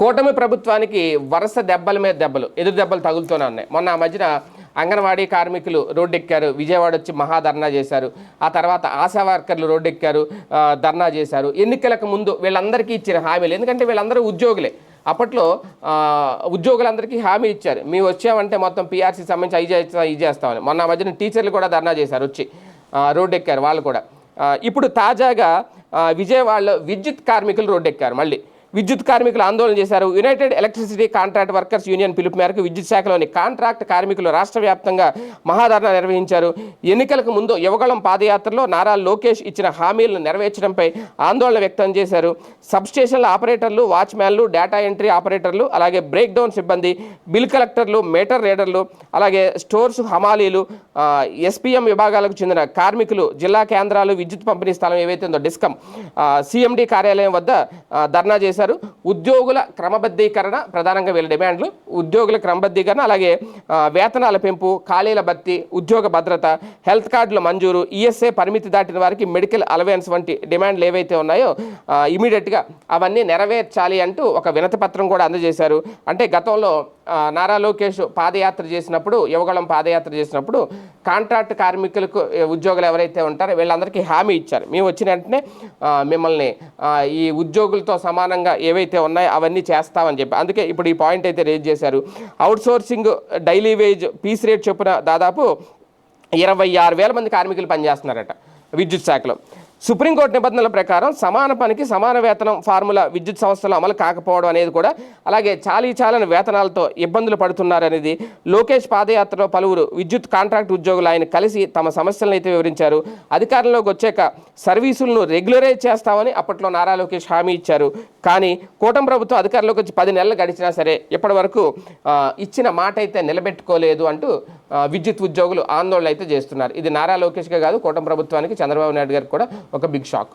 కూటమి ప్రభుత్వానికి వరుస దెబ్బల మీద దెబ్బలు ఎదురు దెబ్బలు తగులుతూనే ఉన్నాయి. మొన్న ఆ మధ్యన అంగన్వాడీ కార్మికులు రోడ్డెక్కారు విజయవాడ వచ్చి మహాధర్నా చేశారు. ఆ తర్వాత ఆశా వర్కర్లు రోడ్డెక్కారు ధర్నా చేశారు. ఎన్నికలకు ముందు వీళ్ళందరికీ ఇచ్చిన హామీలు ఎందుకంటే వీళ్ళందరూ ఉద్యోగులే. అప్పట్లో ఉద్యోగులందరికీ హామీ ఇచ్చారు. మేము వచ్చామంటే మొత్తం పీఆర్సీ సంబంధించి అవి చేస్తాం ఇది చేస్తామని. మొన్న మధ్యన టీచర్లు కూడా ధర్నా చేశారు వచ్చి రోడ్డెక్కారు వాళ్ళు కూడా. ఇప్పుడు తాజాగా విజయవాడలో విద్యుత్ కార్మికులు రోడ్డెక్కారు మళ్ళీ. విద్యుత్ కార్మికులు ఆందోళన చేశారు. United electricity contract workers union పిలుపు మేరకు విద్యుత్ శాఖలోని కాంట్రాక్ట్ కార్మికులు రాష్ట్ర వ్యాప్తంగా మహాధరణ నిర్వహించారు. ఎన్నికలకు ముందు యువగళం పాదయాత్రలో నారా లోకేష్ ఇచ్చిన హామీలను నెరవేర్చడంపై ఆందోళన వ్యక్తం చేశారు. సబ్స్టేషన్ల ఆపరేటర్లు వాచ్మ్యాన్లు డేటా ఎంట్రీ ఆపరేటర్లు అలాగే బ్రేక్ డౌన్ సిబ్బంది బిల్ కలెక్టర్లు మీటర్ రీడర్లు అలాగే స్టోర్స్ హమాలీలు ఎస్పీఎం విభాగాలకు చెందిన కార్మికులు జిల్లా కేంద్రాలు విద్యుత్ పంపిణీ స్థలం ఏవైతే ఉందో డిస్కమ్ సిఎండి కార్యాలయం వద్ద ధర్నా చేశారు. చేశారు ఉద్యోగుల క్రమబద్ధీకరణ ప్రధానంగా వీళ్ళ డిమాండ్లు ఉద్యోగుల క్రమబద్ధీకరణ అలాగే వేతనాల పెంపు ఖాళీల భర్తీ ఉద్యోగ భద్రత హెల్త్ కార్డుల మంజూరు ఈఎస్ఏ పరిమితి దాటిన వారికి మెడికల్ అలవెన్స్ వంటి డిమాండ్లు ఏవైతే ఉన్నాయో ఇమీడియట్గా అవన్నీ నెరవేర్చాలి అంటూ ఒక వినతి పత్రం కూడా అందజేశారు. అంటే గతంలో నారా లోకేష్ పాదయాత్ర చేసినప్పుడు యువగళం పాదయాత్ర చేసినప్పుడు కాంట్రాక్ట్ కార్మికులకు ఉద్యోగులు ఎవరైతే ఉంటారో వీళ్ళందరికీ హామీ ఇచ్చారు. మేము వచ్చిన వెంటనే మిమ్మల్ని ఈ ఉద్యోగులతో సమానంగా ఏవైతే ఉన్నాయో అవన్నీ చేస్తామని చెప్పి. అందుకే ఇప్పుడు ఈ పాయింట్ అయితే రేజ్ చేశారు. Outsourcing daily wage piece rate చొప్పున దాదాపు ఇరవై ఆరు వేల మంది కార్మికులు పనిచేస్తున్నారట విద్యుత్ శాఖలో. సుప్రీంకోర్టు నిబంధనల ప్రకారం సమాన పనికి సమాన వేతనం ఫార్ములా విద్యుత్ సంస్థలు అమలు కాకపోవడం అనేది కూడా అలాగే చాలీ చాలని వేతనాలతో ఇబ్బందులు పడుతున్నారనేది లోకేష్ పాదయాత్రలో పలువురు విద్యుత్ కాంట్రాక్ట్ ఉద్యోగులు ఆయన కలిసి తమ సమస్యలను అయితే వివరించారు. అధికారంలోకి వచ్చాక సర్వీసులను రెగ్యులరైజ్ చేస్తామని అప్పట్లో నారా లోకేష్ హామీ ఇచ్చారు. కానీ కూటమి ప్రభుత్వం అధికారంలోకి వచ్చి పది నెలలు గడిచినా సరే ఇప్పటి వరకు ఇచ్చిన మాట అయితే నిలబెట్టుకోలేదు అంటూ విద్యుత్ ఉద్యోగులు ఆందోళన అయితే చేస్తున్నారు. ఇది నారా లోకేష్గా కాదు కూటమి ప్రభుత్వానికి చంద్రబాబు నాయుడు గారికి కూడా ఒక బిగ్ షాక్